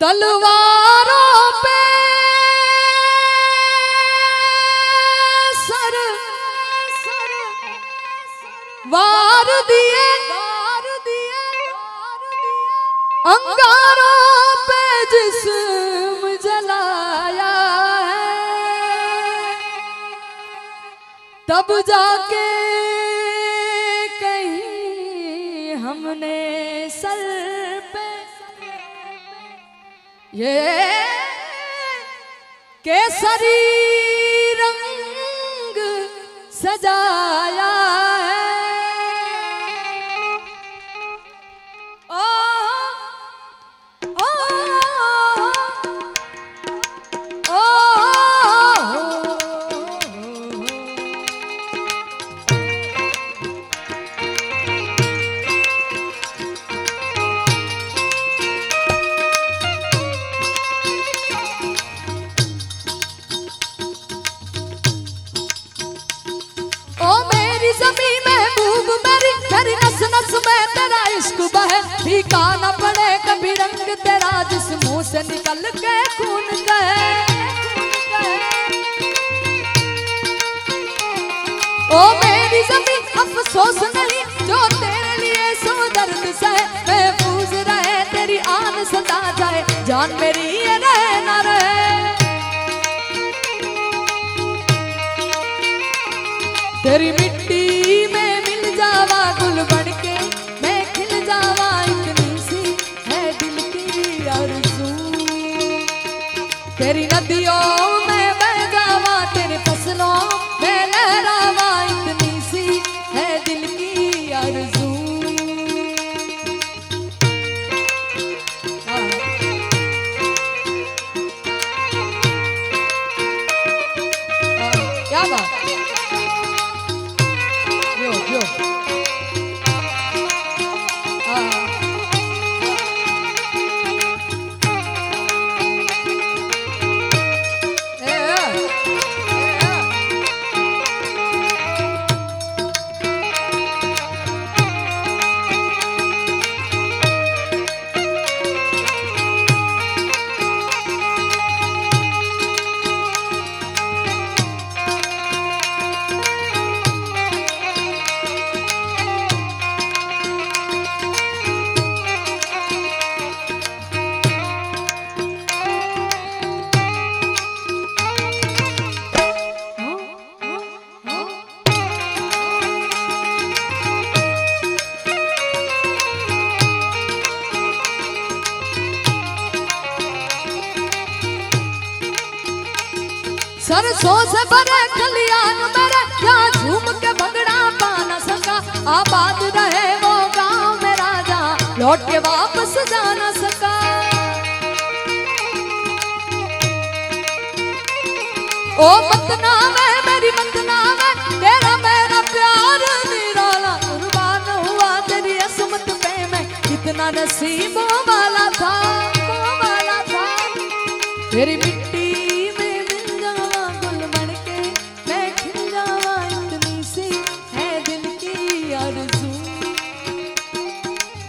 तलवारों पे सर वार दिए अंगारों पे जिस्म जलाया है। तब जाके ये केसरी रंग सजाया फीका न पड़े कभी रंग तेरा जिस मुँह से निकल के खून कहे ओ मेरी जमी अफसोस नहीं, जो तेरे लिए सो दर्द सहे महफूज रहे, तेरी आन सदा जाए, जान मेरी ये रहे न रहे। तेरी नदियों में बह जावा तेरे फसलों सरसों से भरे खलियान मेरे, यहाँ झूम के भंगड़ा पा न सका। आबाद रहे वो गाँव मेरा जहाँ लौट के वापस जा न सका। ओ मतना में, मेरी मतना में, तेरा मेरा प्यार निराला। कुर्बान हुआ तेरी असमत पे मैं, कितना नसीबों वाला था वाला था। तेरी मिट्टी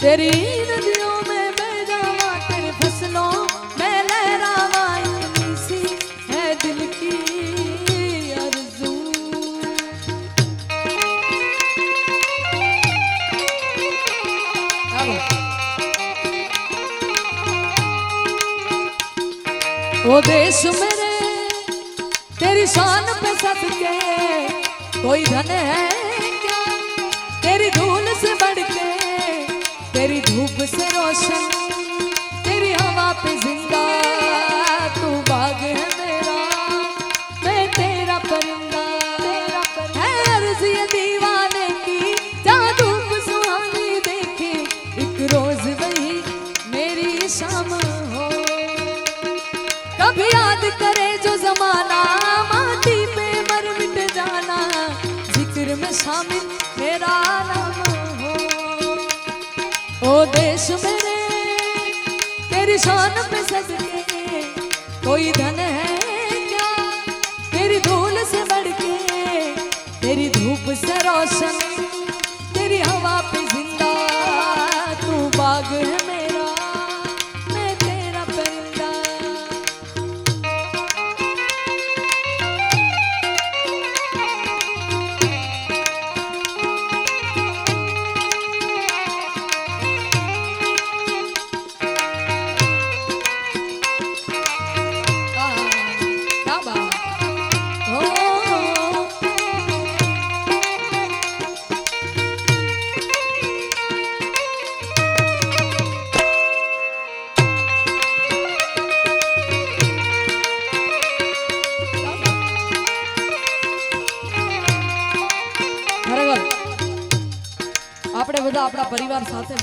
तेरी awesome. कोई धन है क्या? तेरी धूल से बढ़ के तेरी धूप से रोशन, तेरी हवा पे ज़िंदा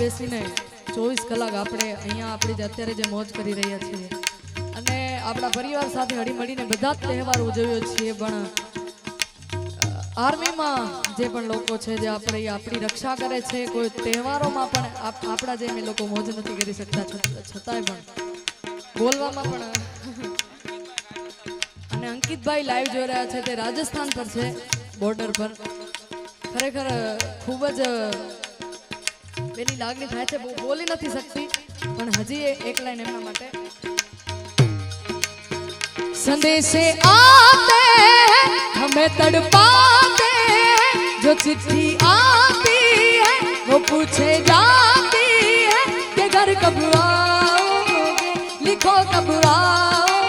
બેસીને ચોવીસ કલાક આપણે અહીંયા આપણે જે અત્યારે જે મોજ કરી રહ્યા છીએ. અને આપણા પરિવાર સાથે હળીમળીને બધા જ તહેવાર ઉજવ્યો છીએ, પણ આર્મીમાં જે પણ લોકો છે, જે આપણે આપણી રક્ષા કરે છે, કોઈ તહેવારોમાં પણ આપણા જેમ એ લોકો મોજ નથી કરી શકતા છતાંય પણ. બોલવામાં પણ, અને અંકિતભાઈ લાઈવ જોઈ રહ્યા છે, તે રાજસ્થાન પર છે બોર્ડર પર. ખરેખર, ખૂબ જ એની લાગણી થાય છે બહુ બોલી નથી શકતી પણ હજી એ એક લાઈન એમના માટે संदेशे आते हैं हमें तड़पाते हैं जो चिट्ठी आती है वो पूछे जाती है कि घर कब आओगे लिखो कब आओगे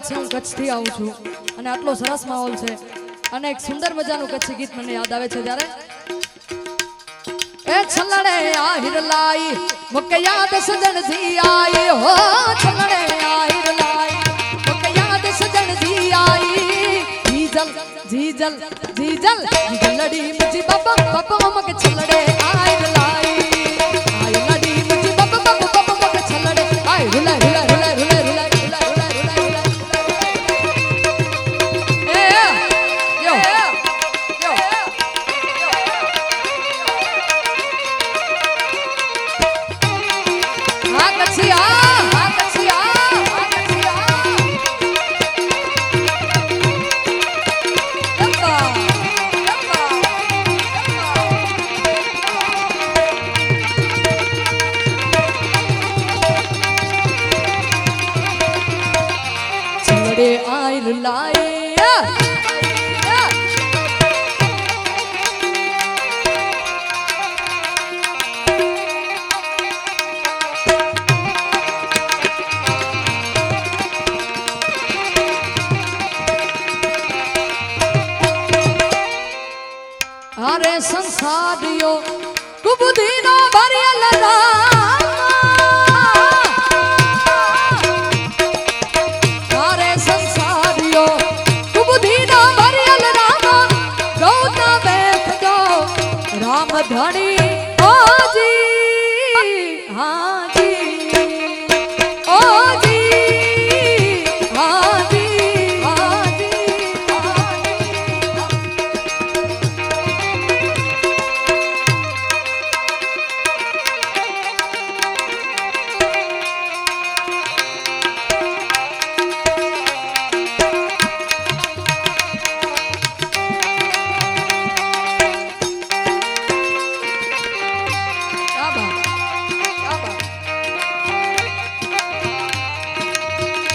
વાત છે હું કચ્છથી આવું છું અને આટલો સરસ માહોલ છે અને એક સુંદર મજાનું કચ્છી ગીત મને યાદ આવે છે ત્યારે એ છલણે આહિર લાઈ મકયા દસ જણથી આઈ હો છલણે આહિર લાઈ મકયા દસ જણથી આઈ જીજલ જીજલ જીજલ જીજલડી મજી બાબા બાબા મક છલણે સાદ Oh.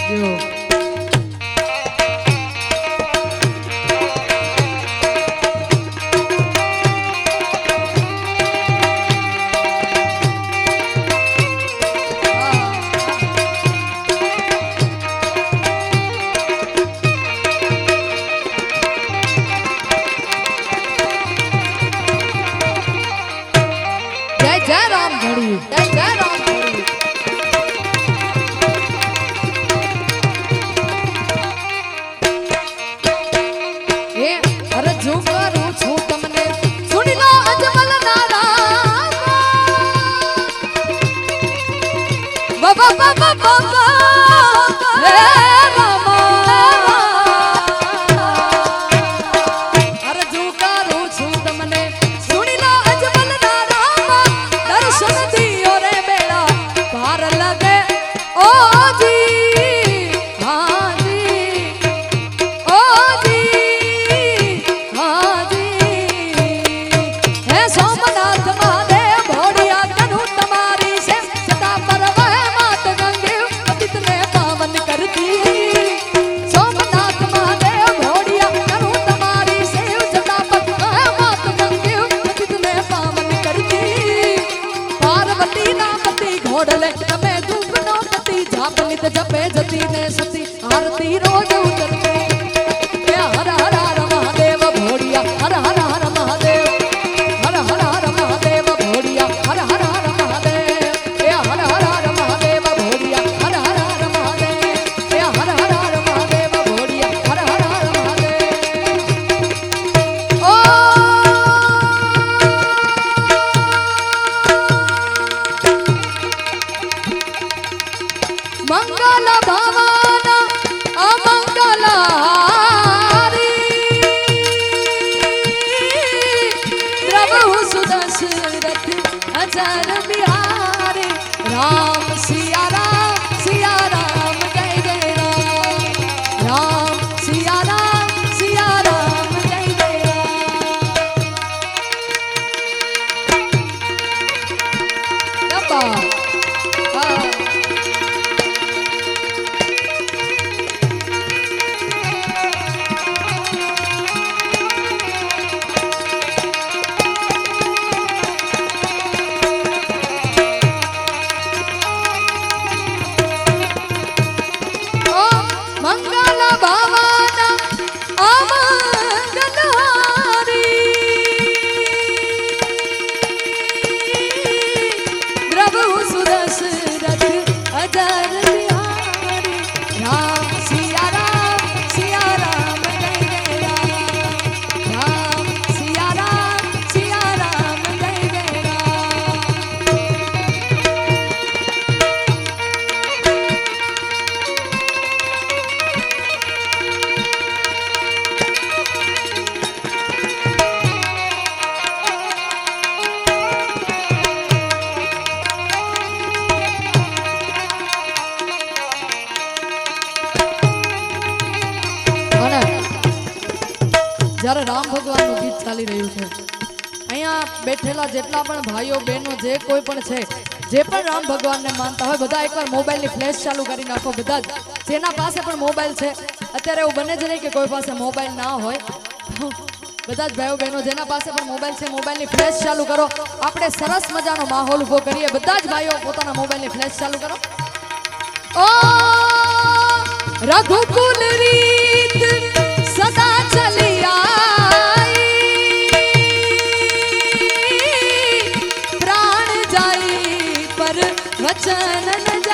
Yo. જ્યારે રામ ભગવાનનું ગીત ચાલી રહ્યું છે. અહીંયા બેઠેલા જેટલા પણ ભાઈઓ, બહેનો, જે કોઈ પણ છે, જે પણ રામ ભગવાનને માનતા હોય, બધા એકવાર મોબાઈલની ફ્લેશ ચાલુ કરી નાખો બધા જેના પાસે પણ મોબાઈલ છે, અત્યારે એવું બને જ નહીં કે કોઈ પાસે મોબાઈલ ના હોય. બધા જ ભાઈઓ, બહેનો, જેના પાસે પણ મોબાઈલ છે, મોબાઈલની ફ્લેશ ચાલુ કરો. આપણે સરસ મજાનો માહોલ ઊભો કરીએ. બધા જ ભાઈઓ પોતાના મોબાઈલની ફ્લેશ ચાલુ કરો. ઓ રઘુકુલ રીત સદા ચલી वचन